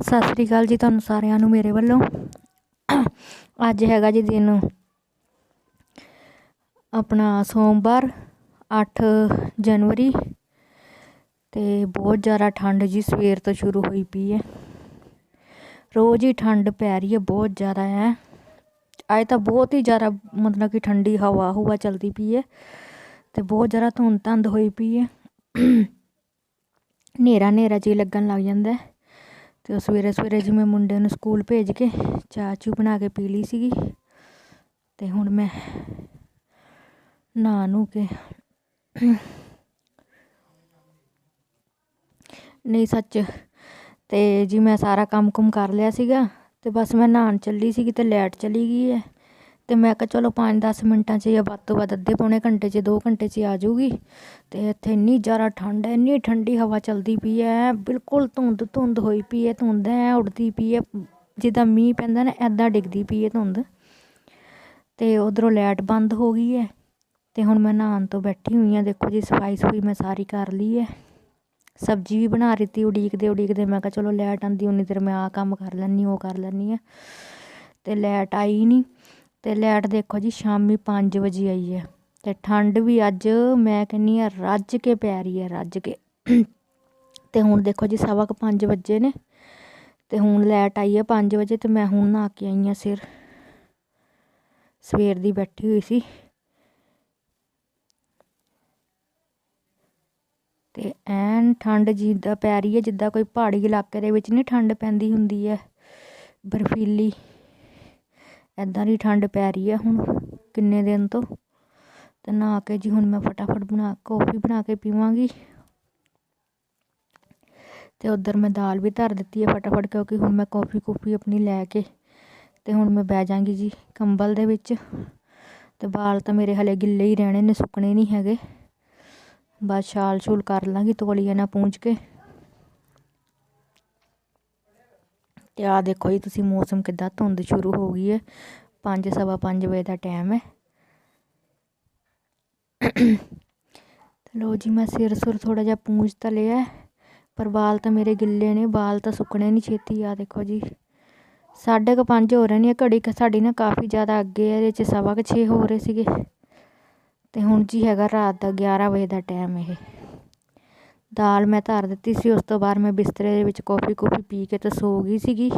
ਸਤਿ ਸ੍ਰੀ ਅਕਾਲ ਜੀ ਤੁਹਾਨੂੰ ਸਾਰਿਆਂ ਨੂੰ ਮੇਰੇ ਵੱਲੋਂ। ਅੱਜ ਹੈਗਾ ਜੀ ਦਿਨ ਆਪਣਾ ਸੋਮਵਾਰ 8 ਜਨਵਰੀ ਤੇ ਬਹੁਤ ਜ਼ਿਆਦਾ ਠੰਡ ਜੀ ਸਵੇਰ ਤੋਂ ਸ਼ੁਰੂ ਹੋਈ ਪਈ ਹੈ। ਰੋਜ਼ ਹੀ ਠੰਡ ਪੈ ਰਹੀ ਹੈ, ਬਹੁਤ ਜ਼ਿਆਦਾ ਹੈ। ਅੱਜ ਤਾਂ ਬਹੁਤ ਹੀ ਜ਼ਿਆਦਾ ਮਤਲਬ ਕਿ ਠੰਡੀ ਹਵਾ ਹੁਵਾ ਚੱਲਦੀ ਪਈ ਹੈ ਤੇ ਬਹੁਤ ਜ਼ਿਆਦਾ ਧੁੰਦ ਧੰਦ ਹੋਈ ਪਈ ਹੈ। ਹਨੇਰਾ ਹਨੇਰਾ ਜੀ ਲੱਗਣ ਲੱਗ ਜਾਂਦਾ ਹੈ ਤੇ ਉਹ ਸਵੇਰੇ ਸਵੇਰੇ ਜੀ ਮੈਂ ਮੁੰਡੇ ਨੂੰ ਸਕੂਲ ਭੇਜ ਕੇ ਚਾਹ ਚੂ ਬਣਾ ਕੇ ਪੀ ਲਈ ਸੀਗੀ ਤੇ ਹੁਣ ਮੈਂ ਨਹਾ ਨੂੰ ਕੇ ਨਹੀਂ ਸੱਚ ਤੇ ਜੀ ਮੈਂ ਸਾਰਾ ਕੰਮ ਕੁਮ ਕਰ ਲਿਆ ਸੀਗਾ ਤੇ ਬਸ ਮੈਂ ਨਹਾਉਣ ਚੱਲੀ ਸੀਗੀ ਤੇ ਲਾਈਟ ਚਲੀ ਗਈ ਹੈ। ਤੇ ਮੈਂ ਕਿਹਾ ਚਲੋ 5-10 ਮਿੰਟਾਂ 'ਚ ਜਾਂ ਵੱਧ ਤੋਂ ਵੱਧ ਅੱਧੇ ਪੌਣੇ ਘੰਟੇ 'ਚ 2 ਘੰਟੇ 'ਚ ਆ ਜਾਊਗੀ। ਤੇ ਇੱਥੇ ਇੰਨੀ ਜ਼ਿਆਦਾ ਠੰਡ ਹੈ, ਇੰਨੀ ਠੰਡੀ ਹਵਾ ਚੱਲਦੀ ਪਈ ਹੈ, ਬਿਲਕੁਲ ਧੁੰਦ ਧੁੰਦ ਹੋਈ ਪਈ ਹੈ, ਧੁੰਦ ਐ ਉੱਡਦੀ ਪਈ ਹੈ, ਜਿੱਦਾਂ ਮੀਂਹ ਪੈਂਦਾ ਨਾ ਐਦਾਂ ਡਿੱਗਦੀ ਪਈ ਹੈ ਧੁੰਦ। ਤੇ ਉਧਰੋਂ ਲਾਈਟ ਬੰਦ ਹੋ ਗਈ ਹੈ, ਤੇ ਹੁਣ ਮੈਂ ਨਹਾਉਣ ਤੋਂ ਬੈਠੀ ਹੋਈ ਹਾਂ। ਦੇਖੋ ਜੀ, ਸਫ਼ਾਈ ਸਫੂਈ ਮੈਂ ਸਾਰੀ ਕਰ ਲਈ ਹੈ। ਸਬਜ਼ੀ ਵੀ ਬਣਾ ਦਿੱਤੀ, ਉਡੀਕਦੇ ਉਡੀਕਦੇ ਮੈਂ ਕਿਹਾ ਚਲੋ ਲਾਈਟ ਆਉਂਦੀ, ਉਨੀ ਦੇਰ ਮੈਂ ਆ ਕੰਮ ਕਰ ਲੈਂਦੀ, ਉਹ ਕਰ ਲੈਂਦੀ ਆ ਤੇ ਲਾਈਟ ਆਈ ਨਹੀਂ। ਅਤੇ ਲਾਈਟ ਦੇਖੋ ਜੀ, ਸ਼ਾਮੀ 5 ਵਜੇ ਆਈ ਹੈ। ਅਤੇ ਠੰਡ ਵੀ ਅੱਜ ਮੈਂ ਕਹਿੰਨੀ ਆ ਰੱਜ ਕੇ ਪੈ ਰਹੀ ਹੈ, ਰੱਜ ਕੇ। ਤੇ ਹੁਣ ਦੇਖੋ ਜੀ, ਸਵਾ ਕੁ 5 ਵਜੇ ਨੇ। ਤੇ ਹੁਣ ਲਾਈਟ ਆਈ ਹੈ 5 ਵਜੇ ਤੇ ਮੈਂ ਹੁਣ ਨਹਾ ਕੇ ਆਈ ਆ ਸਿਰ। ਸਵੇਰ ਦੀ ਬੈਠੀ ਹੋਈ ਸੀ। ਤੇ ਐਨ ਠੰਡ ਜਿੱਦਾਂ ਪੈ ਰਹੀ ਹੈ, ਜਿੱਦਾਂ ਕੋਈ ਪਹਾੜੀ ਇਲਾਕੇ ਦੇ ਵਿੱਚ ਨਹੀਂ ਠੰਡ ਪੈਂਦੀ ਹੁੰਦੀ ਹੈ, ਬਰਫੀਲੀ। ਇੱਦਾਂ ਦੀ ਠੰਡ ਪੈ ਰਹੀ ਹੈ ਹੁਣ ਕਿੰਨੇ ਦਿਨ ਤੋਂ। ਤੇ ਨਾ ਕੇ ਜੀ ਹੁਣ ਮੈਂ ਫਟਾਫਟ ਬਣਾ, ਕੌਫੀ ਬਣਾ ਕੇ ਪੀਵਾਂਗੀ। ਤੇ ਉਧਰ ਮੈਂ ਦਾਲ ਵੀ ਧਰ ਦਿੱਤੀ ਹੈ ਫਟਾਫਟ ਕਿਉਂਕਿ ਹੁਣ ਮੈਂ ਕੌਫੀ ਕੂਫੀ ਆਪਣੀ ਲੈ ਕੇ ਤੇ ਹੁਣ ਮੈਂ ਬਹਿ ਜਾਾਂਗੀ ਜੀ ਕੰਬਲ ਦੇ ਵਿੱਚ। ਤੇ ਬਾਲ ਤਾਂ ਮੇਰੇ ਹਲੇ ਗਿੱਲੇ ਹੀ ਰਹਿਣੇ ਨੇ, ਸੁੱਕਣੇ ਨਹੀਂ ਹੈਗੇ। ਬਸ ਛਾਲ ਛੂਲ ਕਰ ਲਾਂਗੀ ਤੋਲੀਏ ਨਾਲ ਪੂੰਝ ਕੇ। ਤੇ ਆ ਦੇਖੋ ਜੀ, ਤੁਸੀਂ ਮੌਸਮ ਕਿੱਦਾਂ ਧੁੰਦ ਸ਼ੁਰੂ ਹੋ ਗਈ ਹੈ। 5 ਸਵਾ 5 ਵਜੇ ਦਾ ਟਾਈਮ ਹੈ। ਤੇ ਲੋ ਜੀ, ਮੈਂ ਸਿਰ ਸੁਰ ਥੋੜਾ ਜਿਹਾ ਪੂੰਝ ਤਾਂ ਲਿਆ ਪਰ ਵਾਲ ਤਾਂ ਮੇਰੇ ਗਿੱਲੇ ਨੇ, ਵਾਲ ਤਾਂ ਸੁੱਕਣੇ ਨਹੀਂ ਛੇਤੀ। ਆ ਦੇਖੋ ਜੀ, ਸਾਢੇ ਕੁ 5 ਹੋ ਰਹੇ ਨੇ, ਘੜੀ ਸਾਡੀ ਨਾ ਕਾਫੀ ਜ਼ਿਆਦਾ ਅੱਗੇ ਹੈ, ਇਹਦੇ 'ਚ ਸਵਾ ਕੁ 6 ਹੋ ਰਹੇ ਸੀਗੇ। ਤੇ ਹੁਣ ਜੀ ਹੈਗਾ ਰਾਤ ਦਾ 11 ਵਜੇ ਦਾ ਟਾਈਮ ਇਹ। ਦਾਲ ਮੈਂ ਧਰ ਦਿੱਤੀ ਸੀ, ਉਸ ਤੋਂ ਬਾਅਦ ਮੈਂ ਬਿਸਤਰੇ ਦੇ ਵਿੱਚ ਕੌਫੀ ਕੂਫੀ ਪੀ ਕੇ ਤਾਂ ਸੋ ਗਈ ਸੀਗੀ।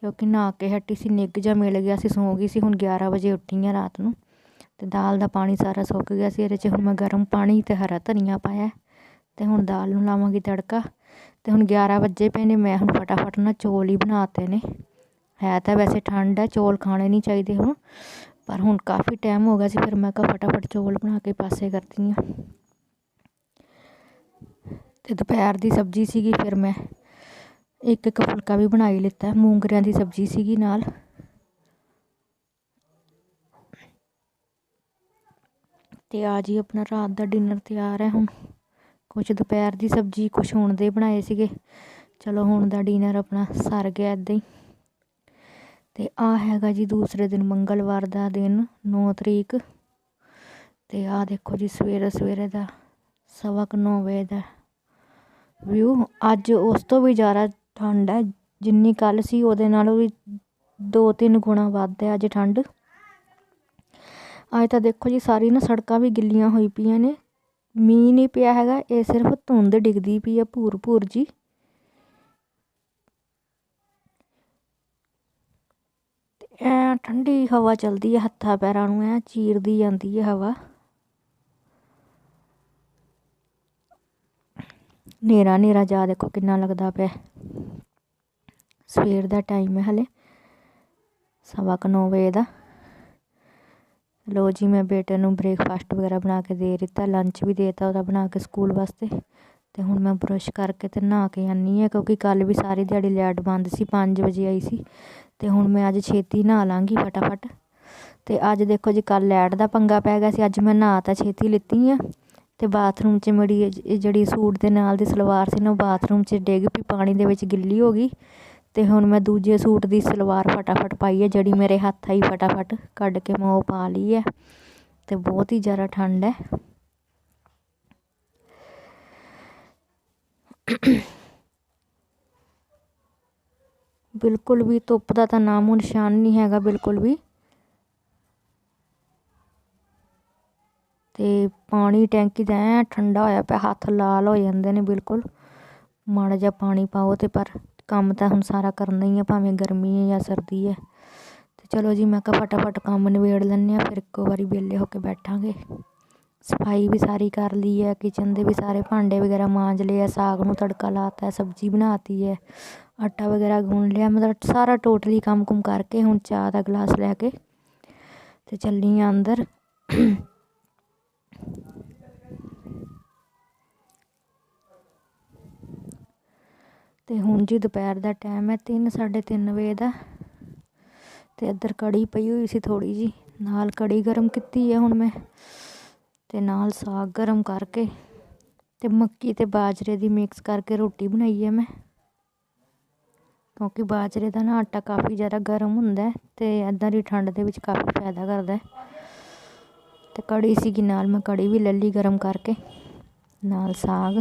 ਕਿਉਂਕਿ ਨਹਾ ਕੇ ਹਟੀ ਸੀ ਨਿੱਗ ਜਾ ਮਿਲ ਗਿਆ ਸੀ, ਸੋ ਗਈ ਸੀ, ਹੁਣ 11 ਵਜੇ ਉੱਠੀ ਆ ਰਾਤ ਨੂੰ। ਤੇ ਦਾਲ ਦਾ ਪਾਣੀ ਸਾਰਾ ਸੁੱਕ ਗਿਆ ਸੀ, ਇਹਦੇ 'ਚ ਹੁਣ ਮੈਂ ਗਰਮ ਪਾਣੀ ਤੇ ਹਰਾ ਧਨੀਆ ਪਾਇਆ। ਤੇ ਹੁਣ ਦਾਲ ਨੂੰ ਲਾਵਾਂਗੀ ਤੜਕਾ। ਤੇ ਹੁਣ 11 ਵਜੇ ਪਏ ਨੇ, ਮੈਂ ਹੁਣ ਫਟਾਫਟ ਨਾ ਚੌਲ ਹੀ ਬਣਾਤੇ ਨੇ। ਹੈ ਤਾਂ ਵੈਸੇ ਠੰਡ ਹੈ ਚੌਲ ਖਾਣੇ ਨਹੀਂ ਚਾਹੀਦੇ ਹੁਣ। ਪਰ ਹੁਣ ਕਾਫੀ ਟਾਈਮ ਹੋ ਗਿਆ ਸੀ, ਫਿਰ ਮੈਂ ਕਿਹਾ ਫਟਾਫਟ ਚੌਲ ਬਣਾ ਕੇ ਪਾਸੇ ਕਰਦੀ ਹਾਂ ਤੇ ਦੁਪਹਿਰ ਦੀ ਸਬਜ਼ੀ ਸੀਗੀ, ਫਿਰ ਮੈਂ ਇੱਕ ਇੱਕ ਫੁਲਕਾ ਵੀ ਬਣਾ ਹੀ ਲਿੱਤਾ, ਮੂੰਗਰਿਆਂ ਦੀ ਸਬਜ਼ੀ ਸੀਗੀ ਨਾਲ। ਤੇ ਆ ਜੀ ਆਪਣਾ ਰਾਤ ਦਾ ਡਿਨਰ ਤਿਆਰ ਹੈ ਹੁਣ। ਕੁਛ ਦੁਪਹਿਰ ਦੀ ਸਬਜ਼ੀ, ਕੁਛ ਹੁਣ ਦੇ ਬਣਾਏ ਸੀਗੇ। ਚਲੋ ਹੁਣ ਦਾ ਡਿਨਰ ਆਪਣਾ ਸਰ ਗਿਆ ਇਦਾਂ ਹੀ। ਤੇ ਆ ਹੈਗਾ ਜੀ ਦੂਸਰੇ ਦਿਨ, ਮੰਗਲਵਾਰ ਦਾ ਦਿਨ 9 ਤਰੀਕ। ਤੇ ਆ ਦੇਖੋ ਜੀ ਸਵੇਰੇ ਸਵੇਰੇ ਦਾ, ਸਵਾ ਕੁ 9 ਵਜੇ ਦਾ। ਵਿਊ ਅੱਜ ਉਸ ਤੋਂ ਵੀ ਜ਼ਿਆਦਾ ਠੰਡ ਹੈ। ਜਿੰਨੀ ਕੱਲ੍ਹ ਸੀ, ਉਹਦੇ ਨਾਲੋਂ ਵੀ ਦੋ ਤਿੰਨ ਗੁਣਾ ਵੱਧ ਹੈ ਅੱਜ ਠੰਡ। ਅੱਜ ਤਾਂ ਦੇਖੋ ਜੀ, ਸਾਰੀ ਨਾ ਸੜਕਾਂ ਵੀ ਗਿੱਲੀਆਂ ਹੋਈ ਪਈਆਂ ਨੇ। ਮੀਂਹ ਨਹੀਂ ਪਿਆ ਹੈਗਾ, ਇਹ ਸਿਰਫ ਧੁੰਦ ਡਿੱਗਦੀ ਪਈ ਹੈ ਭੂਰ ਭੂਰ ਜੀ। ਐ ਠੰਡੀ ਹਵਾ ਚੱਲਦੀ ਹੈ, ਹੱਥਾਂ ਪੈਰਾਂ ਨੂੰ ਐ ਚੀਰਦੀ ਜਾਂਦੀ ਹੈ ਹਵਾ। ਹਨੇਰਾ ਹਨੇਰਾ ਜਾ ਦੇਖੋ ਕਿੰਨਾ ਲੱਗਦਾ ਪਿਆ। ਸਵੇਰ ਦਾ ਟਾਈਮ ਹੈ ਹਲੇ, ਸਵਾ ਕੁ 9 ਵਜੇ ਦਾ। ਲੋ ਜੀ, ਮੈਂ ਬੇਟੇ ਨੂੰ ਬ੍ਰੇਕਫਾਸਟ ਵਗੈਰਾ ਬਣਾ ਕੇ ਦੇ ਦਿੱਤਾ ਲੰਚ ਵੀ ਦੇਤਾ ਉਹਦਾ ਬਣਾ ਕੇ ਸਕੂਲ ਵਾਸਤੇ। ਤੇ ਹੁਣ ਮੈਂ ਬਰਸ਼ ਕਰਕੇ ਤੇ ਨਹਾ ਕੇ ਆਨੀ ਆ ਕਿਉਂਕਿ ਕੱਲ ਵੀ ਸਾਰੀ ਦਿਹਾੜੀ ਲੈਟ ਬੰਦ ਸੀ 5 ਵਜੇ ਆਈ ਸੀ। ਤੇ ਹੁਣ ਮੈਂ ਅੱਜ ਛੇਤੀ ਨਹਾ ਲਾਂਗੀ ਫਟਾਫਟ। ਤੇ ਅੱਜ ਦੇਖੋ ਜੀ ਕੱਲ ਲੈਟ ਦਾ ਪੰਗਾ ਪੈ ਗਿਆ ਸੀ, ਅੱਜ ਮੈਂ ਨਹਾ ਤਾਂ ਛੇਤੀ ਲਿੱਤੀ ਆ ਅਤੇ ਬਾਥਰੂਮ 'ਚ ਮੇਰੀ ਜਿਹੜੀ ਸੂਟ ਦੇ ਨਾਲ ਦੀ ਸਲਵਾਰ ਸੀ ਨਾ, ਉਹ ਬਾਥਰੂਮ 'ਚ ਡਿੱਗ ਪਈ, ਪਾਣੀ ਦੇ ਵਿੱਚ ਗਿੱਲੀ ਹੋ ਗਈ। ਅਤੇ ਹੁਣ ਮੈਂ ਦੂਜੇ ਸੂਟ ਦੀ ਸਲਵਾਰ ਫਟਾਫਟ ਪਾਈ ਹੈ ਜਿਹੜੀ ਮੇਰੇ ਹੱਥ ਆਈ ਫਟਾਫਟ ਕੱਢ ਕੇ ਮੈਂ ਉਹ ਪਾ ਲਈ ਹੈ ਅਤੇ ਬਹੁਤ ਹੀ ਜ਼ਿਆਦਾ ਠੰਡ ਹੈ ਬਿਲਕੁਲ ਵੀ ਧੁੱਪ ਦਾ ਤਾਂ ਨਾਮੋ ਨਿਸ਼ਾਨ ਨਹੀਂ ਹੈਗਾ, ਬਿਲਕੁਲ ਵੀ। ਤੇ ਪਾਣੀ ਟੈਂਕੀ ਦਾ ਐ ਠੰਡਾ ਹੋਇਆ ਪਿਆ, ਹੱਥ ਲਾਲ ਹੋ ਜਾਂਦੇ ਨੇ ਬਿਲਕੁਲ। ਮਾੜਾ ਜਿਹਾ ਪਾਣੀ ਪਾਓ ਤੇ, ਪਰ ਕੰਮ ਤਾਂ ਹੁਣ ਸਾਰਾ ਕਰਨਾ ਹੀ ਆ, ਭਾਵੇਂ ਗਰਮੀ ਹੈ ਜਾਂ ਸਰਦੀ ਹੈ ਤੇ ਚਲੋ ਜੀ, ਮੈਂ ਕਿਹਾ ਫਟਾਫਟ ਕੰਮ ਨਿਬੇੜ ਲੈਂਦੇ ਆ ਫਿਰ ਇੱਕੋ ਵਾਰੀ ਵਿਹਲੇ ਹੋ ਕੇ ਬੈਠਾਂਗੇ। ਸਫ਼ਾਈ ਵੀ ਸਾਰੀ ਕਰ ਲਈ ਹੈ ਕਿਚਨ ਦੇ ਵੀ ਸਾਰੇ ਭਾਂਡੇ ਵਗੈਰਾ ਮਾਂਜ ਲਏ ਆ, ਸਾਗ ਨੂੰ ਤੜਕਾ ਲਾਤਾ ਹੈ ਸਬਜ਼ੀ ਬਣਾਤੀ ਹੈ ਆਟਾ ਵਗੈਰਾ ਗੁੰਨ ਲਿਆ, ਮਤਲਬ ਸਾਰਾ ਟੋਟਲੀ ਕੰਮ ਕੁਮ ਕਰਕੇ, ਹੁਣ ਚਾਹ ਦਾ ਗਲਾਸ ਲੈ ਕੇ ਤੇ ਚੱਲੀ ਆ ਅੰਦਰ। ਤੇ ਹੁਣ ਜੀ ਦੁਪਹਿਰ ਦਾ ਟਾਈਮ ਹੈ 3 3:30 ਵਜੇ ਦਾ। ਤੇ ਇੱਧਰ ਕੜੀ ਪਈ ਹੋਈ ਸੀ ਥੋੜੀ ਜੀ ਨਾਲ ਕੜੀ ਗਰਮ ਕੀਤੀ ਹੈ ਹੁਣ ਮੈਂ। ਤੇ ਨਾਲ ਸਾਗ ਗਰਮ ਕਰਕੇ ਤੇ ਮੱਕੀ ਤੇ ਬਾਜਰੇ ਦੀ ਮਿਕਸ ਕਰਕੇ ਰੋਟੀ ਬਣਾਈ ਹੈ ਮੈਂ। ਕਿਉਂਕਿ ਬਾਜਰੇ ਦਾ ਨਾ ਆਟਾ ਕਾਫੀ ਜ਼ਿਆਦਾ ਗਰਮ ਹੁੰਦਾ ਤੇ ਇੱਦਾਂ ਦੀ ਠੰਡ ਦੇ ਵਿੱਚ ਕਾਫੀ ਫਾਇਦਾ ਕਰਦਾ ਹੈ। ਤੇ ਕੜੀ ਸੀਗੀ ਨਾਲ ਮੈਂ ਕੜੀ ਵੀ ਲੈ ਲਈ ਗਰਮ ਕਰਕੇ ਨਾਲ ਸਾਗ।